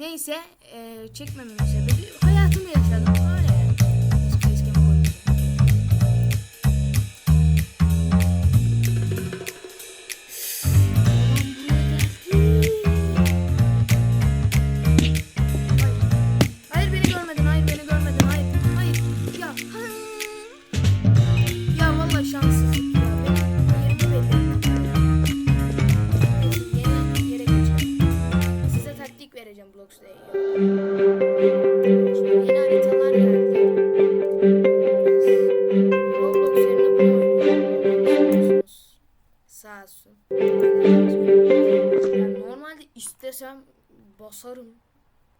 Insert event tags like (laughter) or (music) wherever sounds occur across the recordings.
Neyse e, çekmememin sebebi hayatımı yaşadım. Öyle istesem basarım.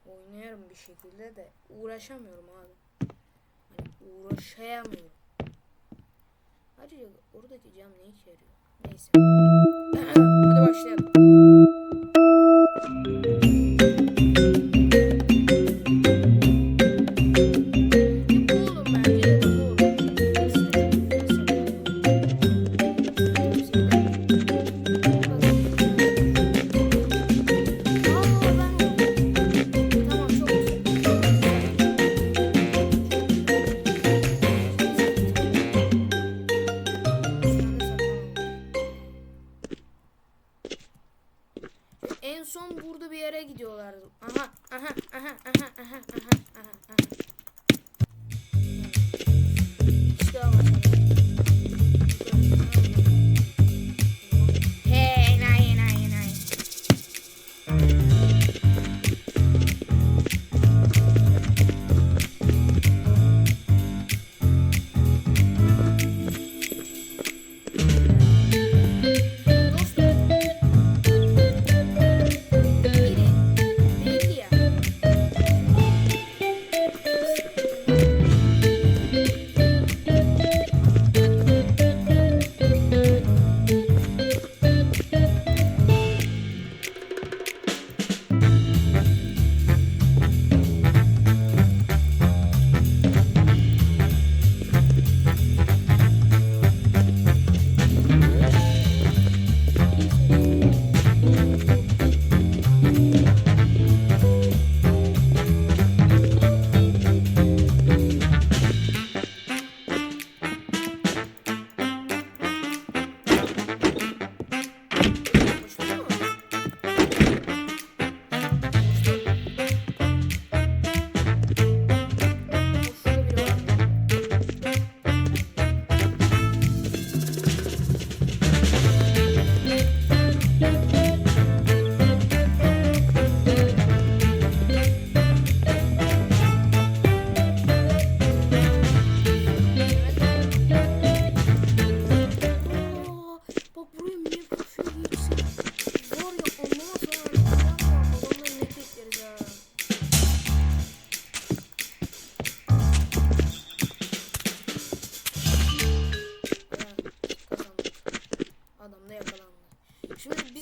Oynarım bir şekilde de uğraşamıyorum abi. Hani uğraşamıyorum. Ayrıca oradaki cam ne işe yarıyor? Neyse. (clears throat) Hadi başlayalım.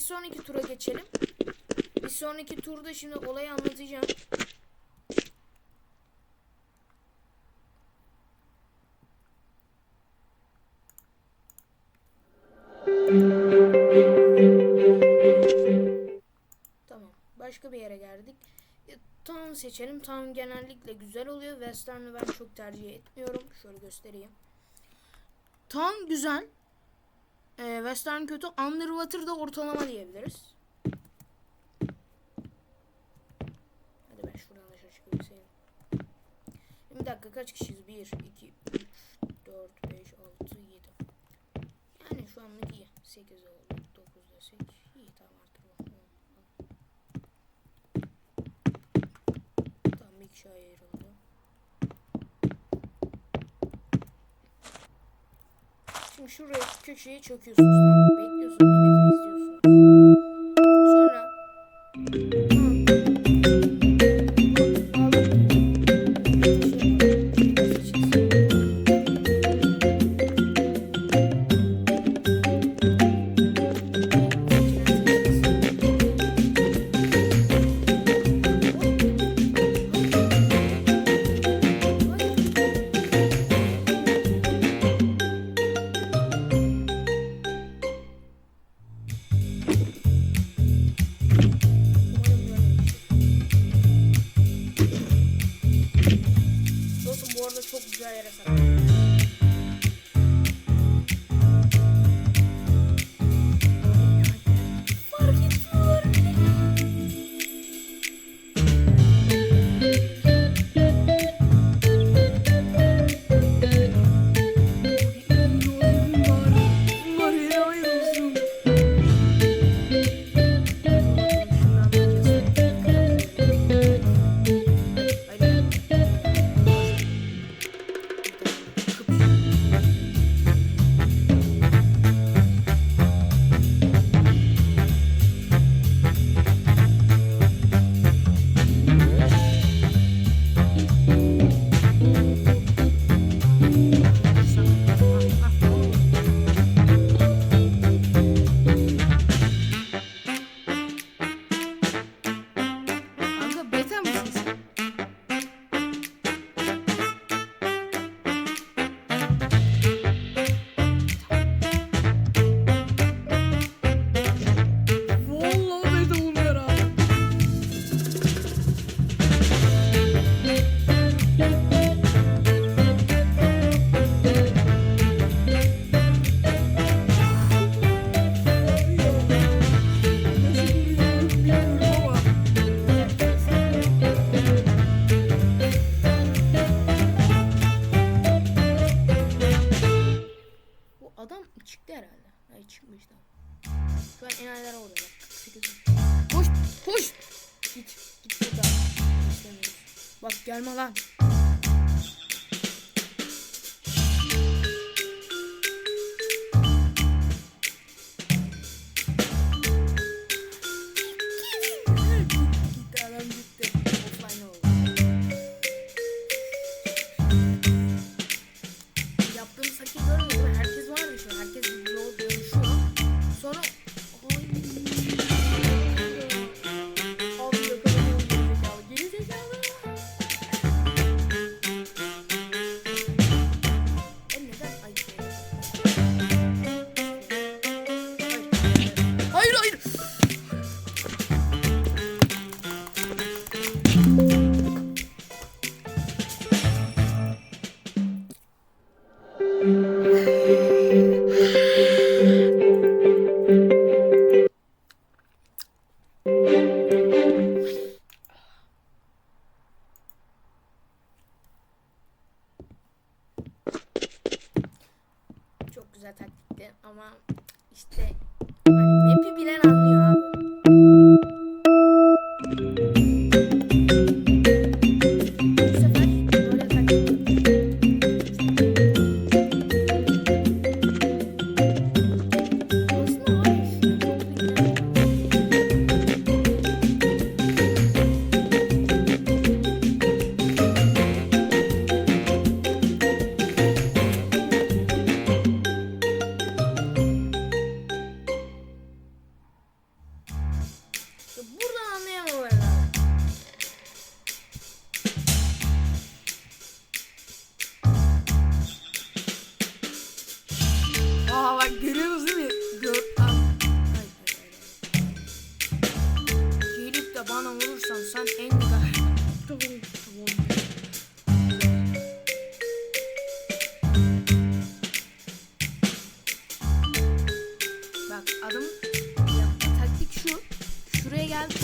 Sonraki tura geçelim. Bir sonraki turda şimdi olayı anlatacağım. Tamam. Başka bir yere geldik. E, Town seçelim. Town genellikle güzel oluyor. Western'ı ben çok tercih etmiyorum. Şöyle göstereyim. Town güzel. E, Western kötü. Underwater'da ortalama diyebiliriz. Hadi ben şuradan dışarı çıkabilseydim. Şimdi bir dakika kaç kişiyiz? 1, 2, 3, 4, 5, 6, 7. Yani şu anlık iyi. 8 oldu. 9 desek iyi tamam artık. Tamam bir kişi ayrıldı. Şimdi şuraya köşeye çöküyorsunuz mı? खूप जळेल असं Bak gelme lan. Taktik şu. Şuraya geldi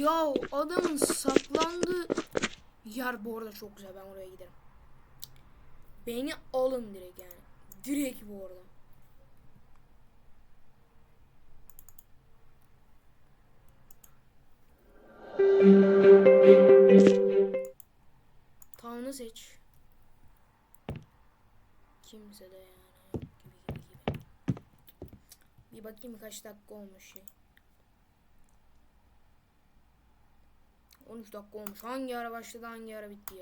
Ya adamın saklandığı yer bu arada çok güzel. Ben oraya giderim. Beni alın direkt yani. Direkt bu arada. Town'u seç. Kimse de yani. Bir bakayım kaç dakika olmuş şey. 13 dakika olmuş. Hangi ara başladı hangi ara bitti ya?